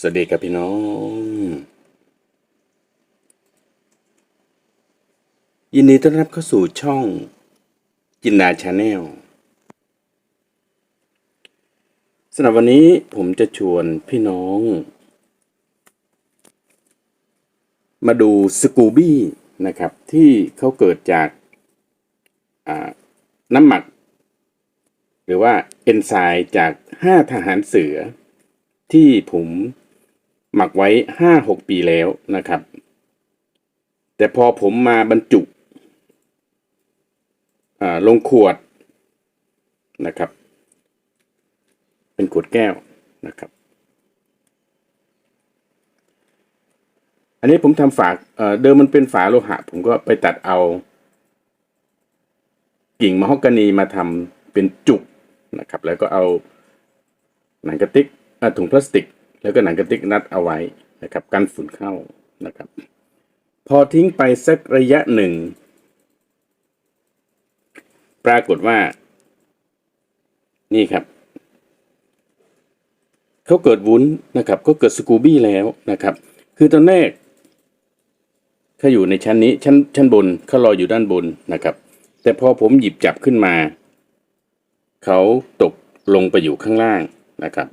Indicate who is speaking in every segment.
Speaker 1: สวัสดีครับพี่น้อง ยินดีต้อนรับเข้าสู่ช่อง จินดาชาแนลสำหรับวันนี้ผมจะชวนพี่น้อง มาดูสกูบี้นะครับ ที่เขาเกิดจากน้ำหมัก หรือว่าเอนไซม์จาก 5 ทหารเสือที่ผม หมักไว้5-6ปีแล้วนะครับ แต่พอผมมาบรรจุลงขวดนะครับ เป็นขวดแก้วนะครับ อันนี้ผมทำฝาเดิมมันเป็นฝาโลหะ ผมก็ไปตัดเอากิ่งมะฮอกกานีมาทำเป็นจุกนะครับ แล้วก็เอาหนังกระติกถุงพลาสติก แล้วก็หนังกระติกนัดเอาไว้นะครับกันฝุ่นเข้านะครับ พอทิ้งไปสักระยะหนึ่ง ปรากฏว่า นี่ครับเขาเกิดวุ้นนะครับก็เกิดสกูบี้แล้วนะครับ คือตอนแรกเขาอยู่ในชั้นนี้ชั้นชั้นบนเขาลอยอยู่ด้านบนนะครับ แต่พอผมหยิบจับขึ้นมา เขาตกลงไปอยู่ข้างล่างนะครับ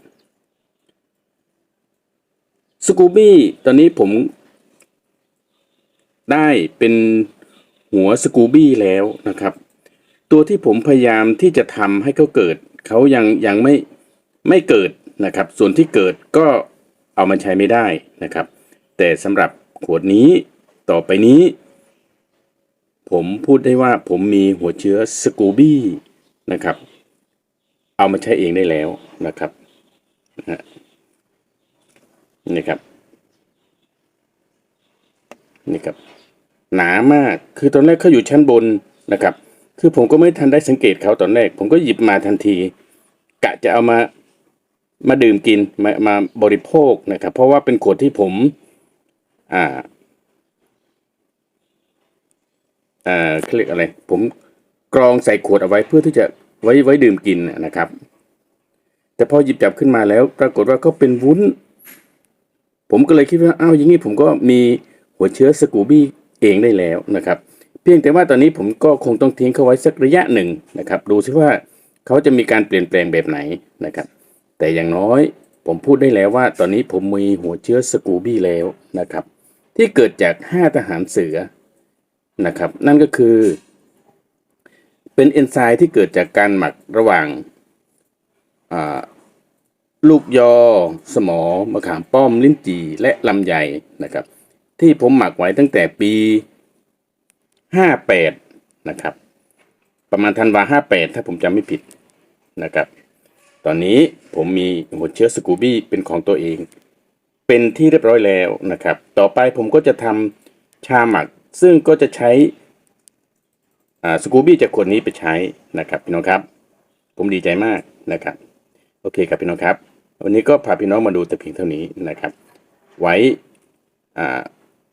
Speaker 1: กูบี้ตอนนี้ผมได้เป็นหัวสกูบี้แล้วนะครับ ตัวที่ผมพยายามที่จะทำให้เขาเกิด เขายังยังไม่ไม่เกิดนะครับ ส่วนที่เกิดก็เอามาใช้ไม่ได้นะครับ แต่สำหรับขวดนี้ต่อไปนี้ ผมพูดได้ว่าผมมีหัวเชื้อสกูบี้นะครับ เอามาใช้เองได้แล้วนะครับนะ นี่ครับ นี่ครับ หนามาก คือตอนแรกเขาอยู่ชั้นบนนะครับ คือผมก็ไม่ทันได้สังเกตเขาตอนแรก ผมก็หยิบมาทันที กะจะเอามามาดื่มกินมามาบริโภคนะครับ เพราะว่าเป็นขวดที่ผม อ่าอ่าเขาเรียกอะไร ผมกรองใส่ขวดเอาไว้เพื่อที่จะไว้ไว้ดื่มกินนะครับ แต่พอหยิบจับขึ้นมาแล้ว ปรากฏว่าก็เป็นวุ้น ผมก็เลยคิดว่าอ้าวอย่างนี้ผมก็มีหัวเชื้อสกูบี้เองได้แล้วนะครับ เพียงแต่ว่าตอนนี้ผมก็คงต้องทิ้งเขาไว้สักระยะหนึ่งนะครับ ดูซิว่าเขาจะมีการเปลี่ยนแปลงแบบไหนนะครับ แต่อย่างน้อยผมพูดได้แล้วว่า ตอนนี้ผมมีหัวเชื้อสกูบี้แล้วนะครับ ที่เกิดจาก 5 ทหารเสือนะครับ นั่นก็คือ เป็นเอนไซม์ที่เกิดจากการหมักระหว่าง ลูกยอ สมอ มะขามป้อม ลิ้นจี่ และลำไยนะครับ ที่ผมหมักไว้ตั้งแต่ปี 58 นะครับ ประมาณธันวา 58 ถ้าผมจำไม่ผิดนะครับ ตอนนี้ผมมีหัวเชื้อสกูบี้เป็นของตัวเอง เป็นที่เรียบร้อยแล้วนะครับ ต่อไปผมก็จะทำชาหมัก ซึ่งก็จะใช้สกูบี้จากขวดนี้ไปใช้นะครับพี่น้องครับ ผมดีใจมากนะครับ โอเคครับพี่น้องครับ วันนี้ก็พาพี่น้องมาดูแต่เพียงเท่านี้นะครับ ไว้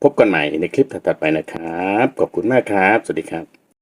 Speaker 1: พบกันใหม่ในคลิปถัดๆไปนะครับ ขอบคุณมากครับ สวัสดีครับ